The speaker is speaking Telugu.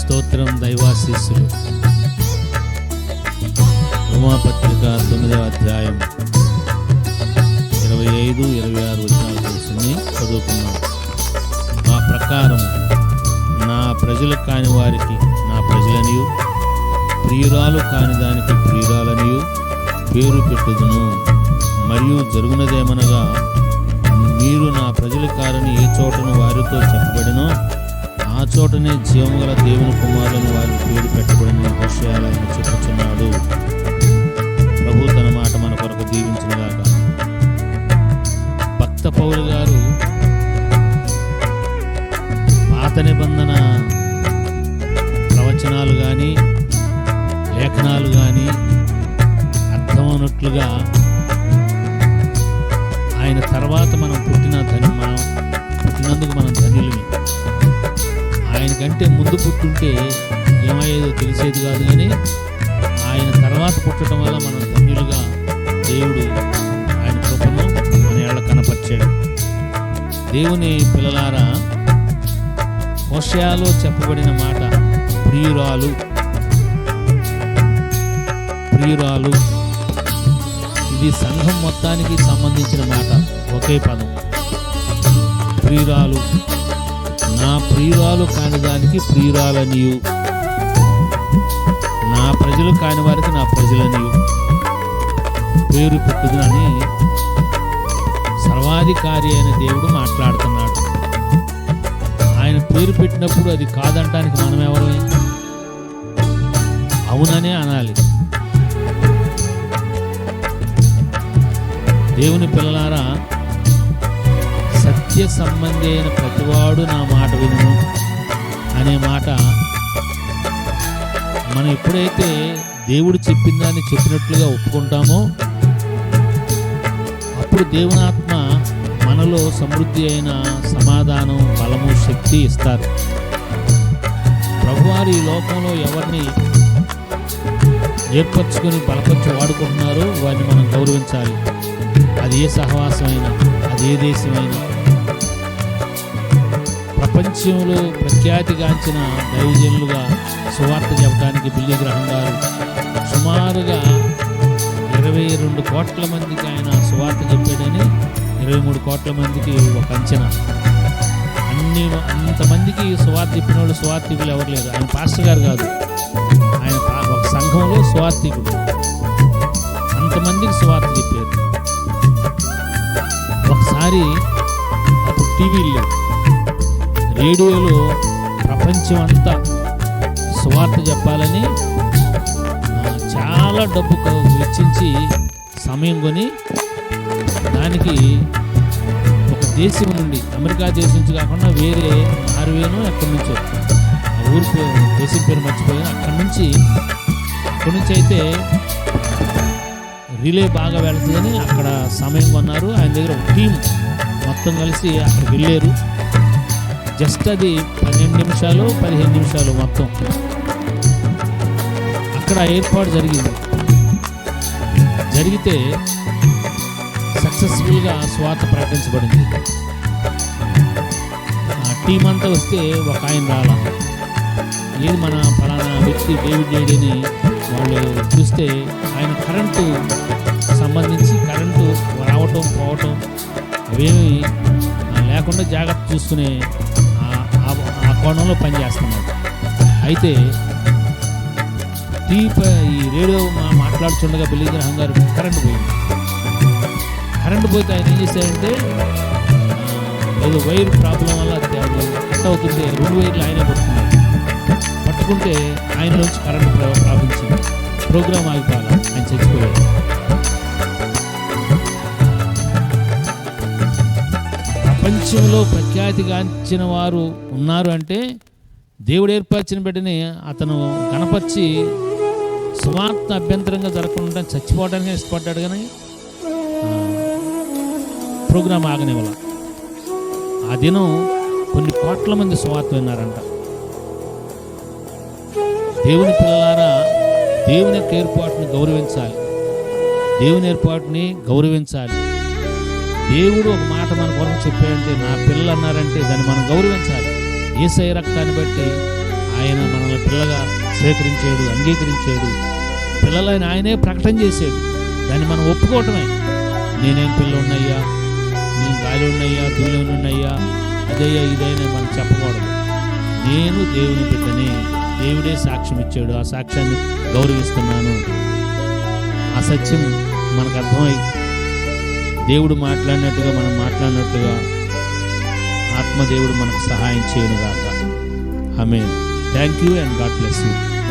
స్తోత్రం దైవాశీస్సులు. ఉమాపత్రిక తొమ్మిదవ అధ్యాయం ఇరవై ఐదు ఇరవై ఆరు వచ్చిన తెలిసింది చదువుకున్నాం ఆ ప్రకారం నా ప్రజలు కాని వారికి నా ప్రజలనియు ప్రియురాలు కాని దానికి ప్రియురాలనియు పేరు పెట్టుదును. మరియు జరుగునదేమనగా మీరు నా ప్రజలు కారని ఏ చోటను వారితో చెప్పబడినో ఆ చోటనే జీవము గల దేవుని కుమారులను వారి పేరు పెట్టబడిన విషయాలను చెప్పుచున్నాడు. ప్రభు తన మాట మన కొరకు దీవించినగాక. భక్త పౌరు గారు పాత నిబంధన ప్రవచనాలు కానీ లేఖనాలు కానీ అర్థమైనట్లుగా ఆయన తర్వాత మనం పుట్టిన ధన్య మనం పుట్టినందుకు మనం ధన్యులమే. ఆయన కంటే ముందు పుట్టుంటే ఏమయ్యేదో తెలిసేది కాదు కానీ ఆయన తర్వాత పుట్టడం వల్ల మనం ధన్యులుగా దేవుడు ఆయన కృపను మన ఏళ్ళ కనపరిచాడు. దేవుని పిల్లలారా హోషయాలో చెప్పబడిన మాట ప్రియురాలు ప్రియురాలు. ఇది సంఘం మొత్తానికి సంబంధించిన మాట ఒకే పదం. ప్రియురాలు. నా ప్రియురాలు కాని దానికి ప్రియురాలనియు. నా ప్రజలు కాని వారికి నా ప్రజలనియు. పేరు పెట్టుదని సర్వాధికారి అయిన దేవుడు మాట్లాడుతున్నాడు. ఆయన పేరు పెట్టినప్పుడు అది కాదంటానికి మనం ఎవరు? అవుననే అనాలి. దేవుని పిల్లలారా నిత్య సంబంధి అయిన ప్రతివాడు నా మాట విను అనే మాట మనం ఎప్పుడైతే దేవుడు చెప్పిన దాన్ని చెప్పినట్లుగా ఒప్పుకుంటామో అప్పుడు దేవునాత్మ మనలో సమృద్ధి అయిన సమాధానం బలము శక్తి ఇస్తారు. ప్రభువారు ఈ లోకంలో ఎవరిని ఏర్పరచుకొని బలపరిచి వాడుకుంటున్నారో వారిని మనం గౌరవించాలి. అది ఏ సహవాసమైనా అది ఏ దేశమైనా. ప్రపంచంలో ప్రఖ్యాతిగాంచిన దైవజనులుగా సువార్త చెప్పడానికి బిల్లి గ్రహం గారు సుమారుగా ఇరవై రెండు కోట్ల మందికి ఆయన సువార్త చెప్పాడని ఇరవై మూడు కోట్ల మందికి ఒక అంచనా. అన్ని అంతమందికి సువార్త చెప్పిన వాళ్ళు సువార్థికులు ఎవరు లేరు. ఆయన పాస్టర్ గారు కాదు. ఆయన ఒక సంఘంలో సువార్థికుడు అంతమందికి సువార్త చెప్పారు. ఒకసారి అప్పుడు టీవీలు లేవు. రేడియోలో ప్రపంచం అంతా సువార్త చెప్పాలని చాలా డబ్బు వెచ్చించి సమయం కొని దానికి ఒక దేశం నుండి అమెరికా దేశం నుంచి కాకుండా వేరే నార్వేను ఎక్కడి నుంచి ఆ ఊరి పేరు దేశం పేరు మర్చిపోయాను. అక్కడి నుంచి అక్కడి నుంచి అయితే రిలే బాగా వెళ్తుందని అక్కడ సమయం కొన్నారు. ఆయన దగ్గర ఒక టీం మొత్తం కలిసి అక్కడికి వెళ్ళారు. జస్ట్ అది పన్నెండు నిమిషాలు పదిహేను నిమిషాలు మొత్తం. అక్కడ ఏర్పాటు జరిగింది. జరిగితే సక్సెస్ఫుల్గా స్వార్థ ప్రకటించబడింది. ఆ టీం అంతా వస్తే ఒక ఆయన రాలా. ఏది మన ఫలానా వ్యక్తి డేవిడ్ డేడీని వాళ్ళు చూస్తే ఆయన కరెంటు సంబంధించి కరెంటు రావటం పోవటం అవేమి లేకుండా జాగ్రత్త చూసుకునే కోణంలో పనిచేస్తున్నాడు. అయితే టీ ఈ రేడియో మా- మాట్లాడుతుండగా బిల్లి గ్రహం గారు కరెంటు పోయింది. కరెంటు పోతే ఆయన ఏం చేశారంటే ఏదో వైర్ ప్రాబ్లం వల్ల కట్ అవుతుంటే రెండు వైర్లు ఆయనే పట్టుకున్నారు పట్టుకుంటే ఆయన నుంచి కరెంటు ప్ర- ప్రాపించింది ప్రోగ్రామ్ ఆగిపోవాలి. ఆయన చచ్చిపోయాడు. ప్రపంచంలో ప్రఖ్యాతిగాంచిన వారు ఉన్నారు అంటే దేవుడు ఏర్పరిచిన బిడ్డని అతను కనపరిచి సువార్త అభ్యంతరంగా జరగకుండా చచ్చిపోవడానికి ఇష్టపడ్డాడు కానీ ప్రోగ్రాం ఆగనివ్వాల. ఆ దినం కొన్ని కోట్ల మంది సువార్త విన్నారంట. దేవుని పిల్లలారా దేవుని యొక్క ఏర్పాటుని గౌరవించాలి. దేవుని ఏర్పాటుని గౌరవించాలి. దేవుడు ఒక మాట మన కొరకు చెప్పాడంటే నా పిల్లలు అన్నారంటే దాన్ని మనం గౌరవించాలి. ఏసై రక్తాన్ని బట్టి ఆయన మనల్ని పిల్లగా స్వీకరించాడు అంగీకరించాడు. పిల్లలైన ఆయనే ప్రకటన చేశాడు. దాన్ని మనం ఒప్పుకోవటమే. నేనేం పిల్ల ఉన్నయ్యా నేను గాలి ఉన్నయ్యా దుల్లి ఉన్నయ్యా అదయ్యా ఇదైనా మనం చెప్పకూడదు. నేను దేవుని బిడ్డని. దేవుడే సాక్ష్యం ఇచ్చాడు. ఆ సాక్ష్యాన్ని గౌరవిస్తున్నాను. ఆ సత్యం మనకు అర్థమై దేవుడు మాట్లాడినట్టుగా మనం మాట్లాడినట్టుగా ఆత్మదేవుడు మనకు సహాయం చేయను గాక ఆమె thank you and God bless you